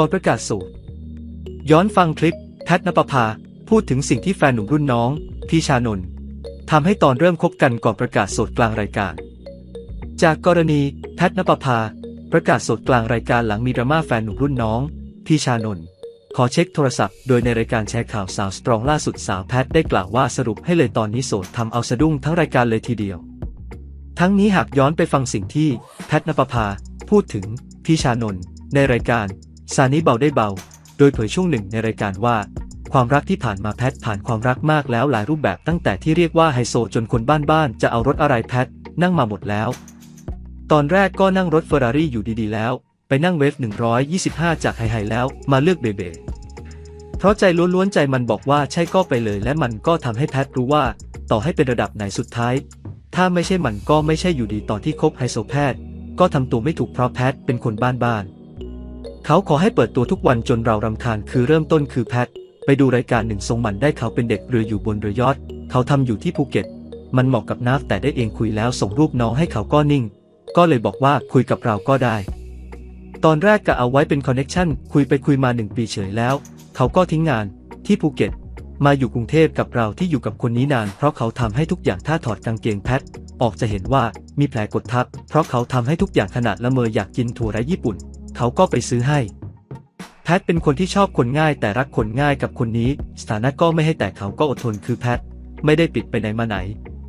ก่อนประกาศโสดย้อนฟังคลิป แพทนปภา พูดถึงสิ่งที่แฟนหนุ่มรุ่นน้อง พี่ชานนท์ทำให้ตอนเริ่มคบกันก่อนประกาศโสดกลางรายการ จากกรณีแพทนปภา ประกาศโสดกลางรายการหลังมีดราม่าแฟนหนุ่มรุ่นน้อง พี่ชานนท์ขอเช็คโทรศัพท์โดยในรายการแชร์ข่าวสาวสตรองล่าสุดสาวแพทได้กล่าวว่าสรุปให้เลยตอนนี้โสดทำเอาสะดุ้งทั้งรายการเลยทีเดียว ทั้งนี้หากย้อนไปฟังสิ่งที่แพทนปภาพูดถึงพี่ชานนท์ในรายการ ซานี้เบาได้เบา โดยเผยช่วงหนึ่งในรายการว่า ความรักที่ผ่านมาแพทผ่านความรักมากแล้วหลายรูปแบบตั้งแต่ที่เรียกว่าไฮโซจนคนบ้านๆจะเอารถอะไรแพทนั่งมาหมดแล้ว ตอนแรกก็นั่งรถเฟอร์รารี่อยู่ดีๆแล้ว ไปนั่งเวฟ 125 จากไฮไฮแล้วมาเลือกเบเบเพราะใจล้วนๆใจมันบอกว่าใช่ก็ไปเลย และมันก็ทำให้แพทรู้ว่า ต่อให้เป็นระดับไหนสุดท้าย ถ้าไม่ใช่มันก็ไม่ใช่อยู่ดีตอนที่คบไฮโซแพทก็ทำตัวไม่ถูกเพราะแพทเป็นคนบ้านๆ เขาขอให้เปิดตัวทุกวันจนเรารำคาญคือเริ่มต้นคือแพท ไปดูรายการหนึ่งทรงมันได้เขาเป็นเด็กเรืออยู่บนเรือยอทเขาทำอยู่ที่ภูเก็ต มันเหมาะกับนาฟแต่ได้เองคุยแล้วส่งรูปน้องให้เขาก็นิ่ง ก็เลยบอกว่าคุยกับเราก็ได้ ตอนแรกกะเอาไว้เป็นคอนเน็ชันคุยไปคุยมาหนึ่งปีเฉยแล้ว เขาก็ทิ้งงานที่ภูเก็ตมาอยู่กรุงเทพกับเราที่อยู่กับคนนี้นาน เพราะเขาทำให้ทุกอย่างถ้าถอดกางเกงแพท ออกจะเห็นว่ามีแผลกดทับ เพราะเขาทำให้ทุกอย่างขนาดละเมออยากกินถั่วไรญี่ปุ่น เขาก็ไปซื้อให้ แพทเป็นคนที่ชอบคนง่ายแต่รักคนง่ายกับคนนี้ สถานะก็ไม่ให้แต่เขาก็อดทนคือแพท ไม่ได้ปิดไปไหนมาไหน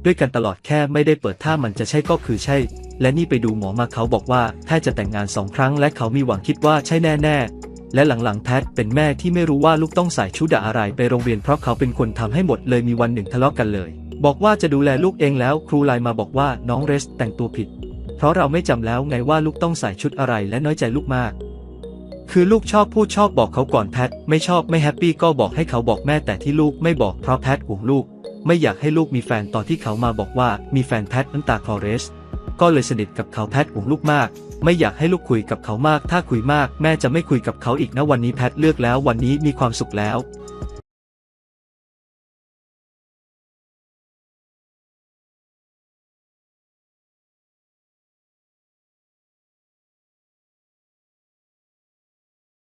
ด้วยกันตลอดแค่ไม่ได้เปิดถ้ามันจะใช่ก็คือใช่ และนี่ไปดูหมอมาเขาบอกว่าแพทจะแต่งงานสองครั้ง และเขามีหวังคิดว่าใช่แน่ๆ และหลังๆแพทเป็นแม่ที่ไม่รู้ว่าลูกต้องใส่ชุดอะไรไปโรงเรียนเพราะเขาเป็นคนทำให้หมดเลยมีวันหนึ่งทะเลาะกันเลยบอกว่าจะดูแลลูกเองแล้วครูไลน์มาบอกว่าน้องเรสแต่งตัวผิด เพราะเราไม่จำแล้วไงว่าลูกต้องใส่ชุดอะไรและน้อยใจลูกมาก คือลูกชอบพูดชอบบอกเขาก่อนแพท ไม่ชอบไม่แฮปปี้ก็บอกให้เขาบอกแม่แต่ที่ลูกไม่บอกเพราะแพทห่วงลูก ไม่อยากให้ลูกมีแฟนตอนที่เขามาบอกว่ามีแฟนแพทน้ำตาคลอเรส ก็เลยสนิทกับเขาแพทห่วงลูกมาก ไม่อยากให้ลูกคุยกับเขามาก ถ้าคุยมาก แม่จะไม่คุยกับเขาอีกนะวันนี้แพทเลือกแล้ววันนี้มีความสุขแล้ว